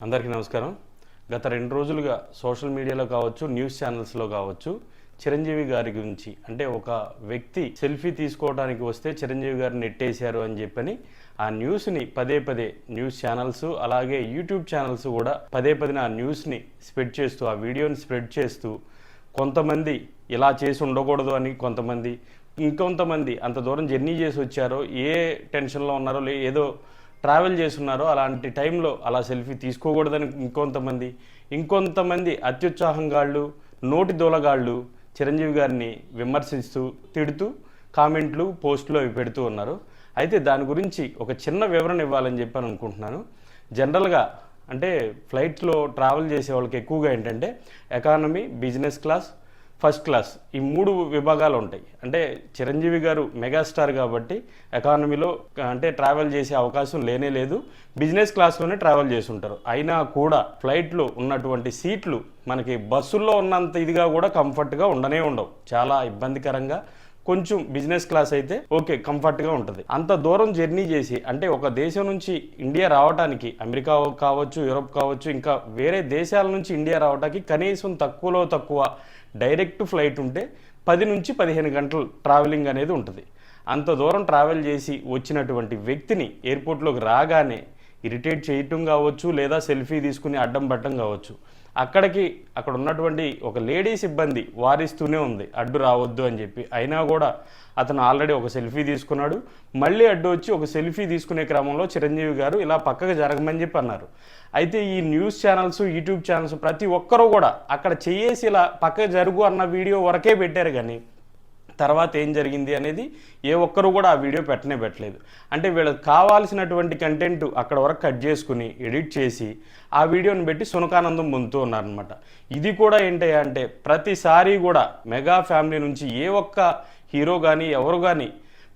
అందరికీ నమస్కారం. గత రెండు రోజులుగా సోషల్ మీడియాలో కావచ్చు న్యూస్ ఛానల్స్లో కావచ్చు చిరంజీవి గారి గురించి అంటే ఒక వ్యక్తి సెల్ఫీ తీసుకోవడానికి వస్తే చిరంజీవి గారిని నెట్టేశారు అని చెప్పని ఆ న్యూస్ని పదే పదే న్యూస్ ఛానల్స్ అలాగే యూట్యూబ్ ఛానల్స్ కూడా పదే పదిన ఆ న్యూస్ని స్ప్రెడ్ చేస్తూ ఆ వీడియోని స్ప్రెడ్ చేస్తూ కొంతమంది ఇలా చేసి ఉండకూడదు అని కొంతమంది ఇంకొంతమంది అంత దూరం జర్నీ చేసి వచ్చారో ఏ టెన్షన్లో ఉన్నారో లే ఏదో ట్రావెల్ చేస్తున్నారో అలాంటి టైంలో అలా సెల్ఫీ తీసుకోకూడదని ఇంకొంతమంది ఇంకొంతమంది అత్యుత్సాహంగాళ్ళు నోటి దూలగాళ్ళు చిరంజీవి గారిని విమర్శిస్తూ తిడుతూ కామెంట్లు పోస్టులు అవి పెడుతూ ఉన్నారు. అయితే దాని గురించి ఒక చిన్న వివరణ ఇవ్వాలని చెప్పి అనుకుంటున్నాను. జనరల్గా అంటే ఫ్లైట్లో ట్రావెల్ చేసే వాళ్ళకి ఎక్కువగా ఏంటంటే economy business class first class. ఈ మూడు విభాగాలు ఉంటాయి అంటే చిరంజీవి గారు మెగాస్టార్ కాబట్టి ఎకానమీలో అంటే ట్రావెల్ చేసే అవకాశం లేనే లేదు. బిజినెస్ క్లాస్లోనే ట్రావెల్ చేసి ఉంటారు అయినా కూడా ఫ్లైట్లో ఉన్నటువంటి సీట్లు మనకి బస్సుల్లో ఉన్నంత ఇదిగా కూడా కంఫర్ట్గా ఉండనే ఉండవు. చాలా ఇబ్బందికరంగా కొంచెం బిజినెస్ క్లాస్ అయితే ఓకే కంఫర్ట్గా ఉంటుంది. అంత దూరం జర్నీ చేసి అంటే ఒక దేశం నుంచి ఇండియా రావడానికి అమెరికా కావచ్చు యూరోప్ కావచ్చు ఇంకా వేరే దేశాల నుంచి ఇండియా రావడానికి కనీసం తక్కువలో తక్కువ డైరెక్ట్ ఫ్లైట్ ఉంటే పది నుంచి పదిహేను గంటలు ట్రావెలింగ్ అనేది ఉంటుంది. అంత దూరం ట్రావెల్ చేసి వచ్చినటువంటి వ్యక్తిని ఎయిర్పోర్ట్లోకి రాగానే ఇరిటేట్ చేయటం కావచ్చు లేదా సెల్ఫీ తీసుకుని అడ్డం పట్టడం కావచ్చు. అక్కడికి అక్కడ ఉన్నటువంటి ఒక లేడీ సిబ్బంది వారిస్తూనే ఉంది. అడ్డు రావద్దు అని చెప్పి. అయినా కూడా అతను ఆల్రెడీ ఒక సెల్ఫీ తీసుకున్నాడు. మళ్ళీ అడ్డు వచ్చి ఒక సెల్ఫీ తీసుకునే క్రమంలో చిరంజీవి గారు ఇలా పక్కకు జరగమని చెప్పి అన్నారు. అయితే ఈ న్యూస్ ఛానల్స్ యూట్యూబ్ ఛానల్స్ ప్రతి ఒక్కరూ కూడా అక్కడ చేసి ఇలా పక్కకు జరుగు అన్న వీడియో వరకే పెట్టారు కానీ తర్వాత ఏం జరిగింది అనేది ఏ ఒక్కరు కూడా ఆ వీడియో పెట్టనే పెట్టలేదు. అంటే వీళ్ళకి కావాల్సినటువంటి కంటెంట్ అక్కడ వరకు కట్ చేసుకుని ఎడిట్ చేసి ఆ వీడియోని పెట్టి సునకానందం పొందుతూ ఉన్నారనమాట ఇది కూడా ఏంటి అంటే ప్రతిసారి కూడా మెగా ఫ్యామిలీ నుంచి ఏ ఒక్క హీరో కానీ ఎవరు కానీ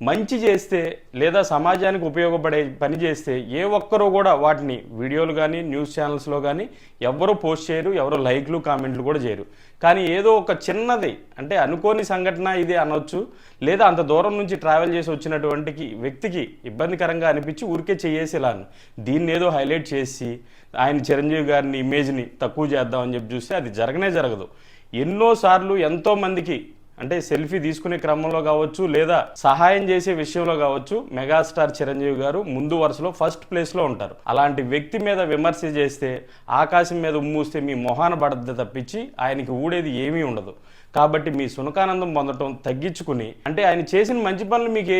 మంచి చేస్తే లేదా సమాజానికి ఉపయోగపడే పని చేస్తే ఏ ఒక్కరూ కూడా వాటిని వీడియోలు కానీ న్యూస్ ఛానల్స్లో కానీ ఎవరు పోస్ట్ చేయరు ఎవరు లైక్లు కామెంట్లు కూడా చేయరు. కానీ ఏదో ఒక చిన్నది అంటే అనుకోని సంఘటన ఇది అనొచ్చు లేదా అంత దూరం నుంచి ట్రావెల్ చేసి వచ్చినటువంటి వ్యక్తికి ఇబ్బందికరంగా అనిపించి ఊరికే చేయేసి దీన్ని ఏదో హైలైట్ చేసి ఆయన చిరంజీవి గారిని ఇమేజ్ని తక్కువ చేద్దామని చెప్పి చూస్తే అది జరగనే జరగదు. ఎన్నోసార్లు ఎంతోమందికి అంటే సెల్ఫీ తీసుకునే క్రమంలో కావచ్చు లేదా సహాయం చేసే విషయంలో కావచ్చు మెగాస్టార్ చిరంజీవి గారు ముందు వరుసలో ఫస్ట్ ప్లేస్లో ఉంటారు. అలాంటి వ్యక్తి మీద విమర్శ చేస్తే ఆకాశం మీద ఉమ్మూస్తే మీ మొహాన పడద్ద తప్పించి ఆయనకి ఊడేది ఏమీ ఉండదు. కాబట్టి మీ సునకానందం పొందటం తగ్గించుకుని అంటే ఆయన చేసిన మంచి పనులు మీకు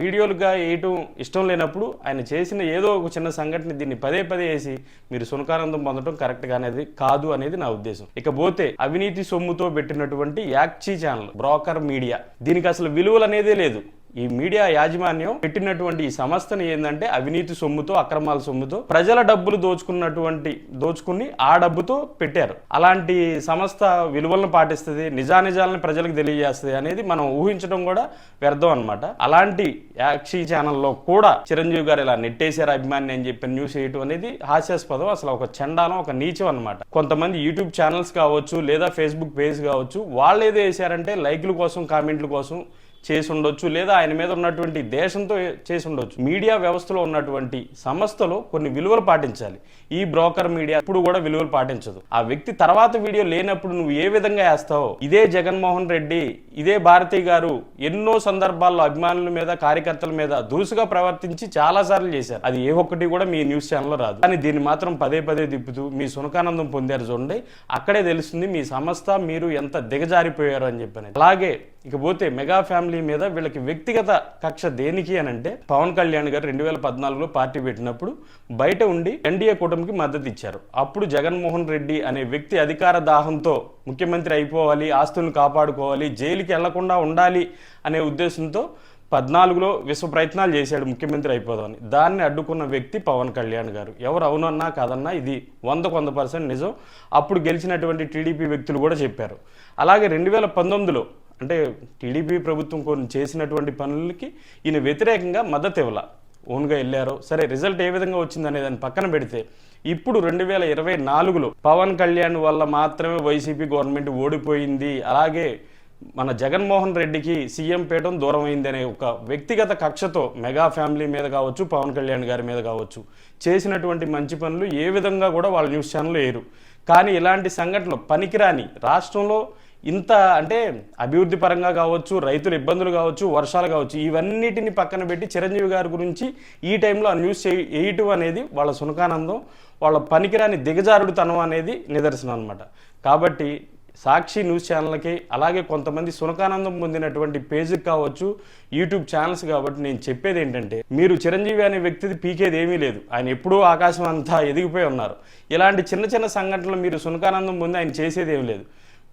వీడియోలుగా వేయటం ఇష్టం లేనప్పుడు ఆయన చేసిన ఏదో ఒక చిన్న సంఘటన దీన్ని పదే పదే వేసి మీరు సునకానందం పొందటం కరెక్ట్గా అనేది కాదు అనేది నా ఉద్దేశం. ఇకపోతే అవినీతి సొమ్ముతో పెట్టినటువంటి యాక్చీ ఛానల్ బ్రోకర్ మీడియా. దీనికి అసలు విలువలు అనేదే లేదు. ఈ మీడియా యాజమాన్యం పెట్టినటువంటి ఈ సంస్థని ఏంటంటే అవినీతి సొమ్ముతో అక్రమాల సొమ్ముతో ప్రజల డబ్బులు దోచుకున్నటువంటి దోచుకుని ఆ డబ్బుతో పెట్టారు. అలాంటి సంస్థ విలువలను పాటిస్తుంది నిజానిజాలను ప్రజలకు తెలియజేస్తుంది అనేది మనం ఊహించడం కూడా వ్యర్థం అనమాట అలాంటి యాక్షి ఛానల్లో కూడా చిరంజీవి గారు ఇలా నెట్టేశారు అభిమాని అని చెప్పి న్యూస్ వేయటం అనేది హాస్యాస్పదం అసలు ఒక చండాలం ఒక నీచం అనమాట కొంతమంది యూట్యూబ్ ఛానల్స్ కావచ్చు లేదా ఫేస్బుక్ పేజ్ కావచ్చు వాళ్ళు ఏదో వేశారంటే లైక్ల కోసం కామెంట్ల కోసం చేసి ఉండొచ్చు లేదా ఆయన మీద ఉన్నటువంటి దేశంతో చేసి ఉండొచ్చు మీడియా వ్యవస్థలో ఉన్నటువంటి సంస్థలో కొన్ని విలువలు పాటించాలి. ఈ బ్రోకర్ మీడియా ఇప్పుడు కూడా విలువలు పాటించదు. ఆ వ్యక్తి తర్వాత వీడియో లేనప్పుడు నువ్వు ఏ విధంగా వేస్తావు? ఇదే జగన్మోహన్ రెడ్డి ఇదే భారతి గారు ఎన్నో సందర్భాల్లో అభిమానుల మీద కార్యకర్తల మీద దురుసుగా ప్రవర్తించి చాలా సార్లు చేశారు. అది ఏ ఒక్కటి కూడా మీ న్యూస్ ఛానల్లో రాదు. కానీ దీన్ని మాత్రం పదే పదే దిప్పుతూ మీ సునకానందం పొందారు చూడండి. అక్కడే తెలుస్తుంది మీ సంస్థ మీరు ఎంత దిగజారిపోయారు అని చెప్పిన అలాగే ఇకపోతే మెగా ఫ్యామిలీ మీద వీళ్ళకి వ్యక్తిగత కక్ష దేనికి అని అంటే పవన్ కళ్యాణ్ గారు రెండు వేల పద్నాలుగులో పార్టీ పెట్టినప్పుడు బయట ఉండి ఎన్డీఏ కూటమికి మద్దతు ఇచ్చారు. అప్పుడు జగన్మోహన్ రెడ్డి అనే వ్యక్తి అధికార దాహంతో ముఖ్యమంత్రి అయిపోవాలి ఆస్తులను కాపాడుకోవాలి జైలుకి వెళ్ళకుండా ఉండాలి అనే ఉద్దేశంతో పద్నాలుగులో విశ్వ ప్రయత్నాలు చేశాడు ముఖ్యమంత్రి అయిపోదామని. దాన్ని అడ్డుకున్న వ్యక్తి పవన్ కళ్యాణ్ గారు. ఎవరు అవునన్నా కాదన్నా ఇది వందకు వంద పర్సెంట్ నిజం. అప్పుడు గెలిచినటువంటి టీడీపీ వ్యక్తులు కూడా చెప్పారు. అలాగే రెండు వేల పంతొమ్మిదిలో అంటే టీడీపీ ప్రభుత్వం కొన్ని చేసినటువంటి పనులకి ఈయన వ్యతిరేకంగా మద్దతు ఇవ్వాల. ఓన్గా వెళ్ళారో సరే రిజల్ట్ ఏ విధంగా వచ్చిందనే దాన్ని పక్కన పెడితే ఇప్పుడు రెండు వేల ఇరవై నాలుగులో పవన్ కళ్యాణ్ వల్ల మాత్రమే వైసీపీ గవర్నమెంట్ ఓడిపోయింది. అలాగే మన జగన్మోహన్ రెడ్డికి సీఎం పీఠం దూరం అయిందనే ఒక వ్యక్తిగత కక్షతో మెగా ఫ్యామిలీ మీద కావచ్చు పవన్ కళ్యాణ్ గారి మీద కావచ్చు చేసినటువంటి మంచి పనులు ఏ విధంగా కూడా వాళ్ళ న్యూస్ ఛానల్ వేయరు కానీ ఇలాంటి సంఘటనలు పనికిరాని రాష్ట్రంలో ఇంత అంటే అభివృద్ధి పరంగా కావచ్చు రైతుల ఇబ్బందులు కావచ్చు వర్షాలు కావచ్చు ఇవన్నిటిని పక్కన పెట్టి చిరంజీవి గారి గురించి ఈ టైంలో ఆ న్యూస్ చేయటం అనేది వాళ్ళ సునకానందం వాళ్ళ పనికిరాని దిగజారుడుతనం అనేది నిదర్శనం అనమాట కాబట్టి సాక్షి న్యూస్ ఛానల్కి అలాగే కొంతమంది సునకానందం పొందినటువంటి పేజీకి కావచ్చు యూట్యూబ్ ఛానల్స్ కాబట్టి నేను చెప్పేది ఏంటంటే మీరు చిరంజీవి అనే వ్యక్తిది పీకేది ఏమీ లేదు. ఆయన ఎప్పుడూ ఆకాశం అంతా ఎదిగిపోయి ఉన్నారు. ఇలాంటి చిన్న చిన్న సంఘటనలు మీరు సునకానందం పొంది ఆయన చేసేది ఏమీ లేదు.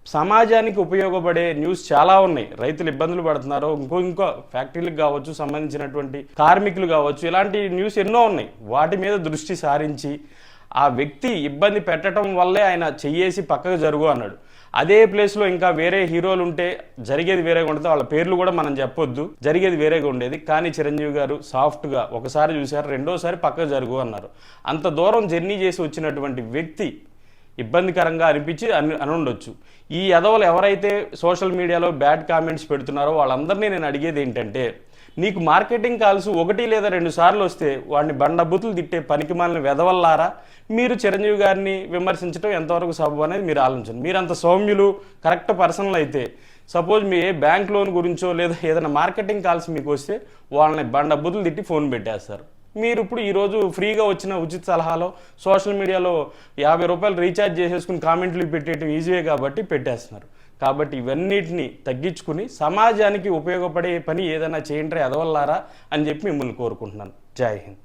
సమాజానికి ఉపయోగపడే న్యూస్ చాలా ఉన్నాయి. రైతులు ఇబ్బందులు పడుతున్నారు. ఇంకో ఇంకో ఫ్యాక్టరీలకు కావచ్చు సంబంధించినటువంటి కార్మికులు కావచ్చు ఇలాంటి న్యూస్ ఎన్నో ఉన్నాయి. వాటి మీద దృష్టి సారించి ఆ వ్యక్తి ఇబ్బంది పెట్టడం వల్లే ఆయన చెయ్యేసి పక్కకు జరుగు అన్నాడు. అదే ప్లేస్లో ఇంకా వేరే హీరోలు ఉంటే జరిగేది వేరేగా ఉండదు. వాళ్ళ పేర్లు కూడా మనం చెప్పొద్దు. జరిగేది వేరేగా ఉండేది. కానీ చిరంజీవి గారు సాఫ్ట్గా ఒకసారి చూశారు రెండోసారి పక్కకు జరుగు అన్నారు. అంత దూరం జర్నీ చేసి వచ్చినటువంటి వ్యక్తి ఇబ్బందికరంగా అనిపించి అని అని ఉండొచ్చు. ఈ ఎదవలు ఎవరైతే సోషల్ మీడియాలో బ్యాడ్ కామెంట్స్ పెడుతున్నారో వాళ్ళందరినీ నేను అడిగేది ఏంటంటే నీకు మార్కెటింగ్ కాల్స్ ఒకటి లేదా రెండు సార్లు వస్తే వాడిని బండబుతులు తిట్టే పనికి మాలిన వెదవల్లారా మీరు చిరంజీవి గారిని విమర్శించడం ఎంతవరకు సబబు అనేది మీరు ఆలోచించండి. మీరు అంత సౌమ్యులు కరెక్ట్ పర్సనల్ అయితే సపోజ్ మీ ఏ బ్యాంక్ లోన్ గురించో లేదా ఏదైనా మార్కెటింగ్ కాల్స్ మీకు వస్తే వాళ్ళని బండబుతులు తిట్టి ఫోన్ పెట్టేస్తారు. మీరు ఇప్పుడు ఈరోజు ఫ్రీగా వచ్చిన ఉచిత సలహాలో సోషల్ మీడియాలో యాభై రూపాయలు రీఛార్జ్ చేసేసుకుని కామెంట్లు పెట్టేయటం ఈజీయే కాబట్టి పెట్టేస్తున్నారు. కాబట్టి ఇవన్నిటిని తగ్గించుకుని సమాజానికి ఉపయోగపడే పని ఏదైనా చేయండి ఎదవల్లారా అని చెప్పి మిమ్మల్ని కోరుకుంటున్నాను. జై హింద్.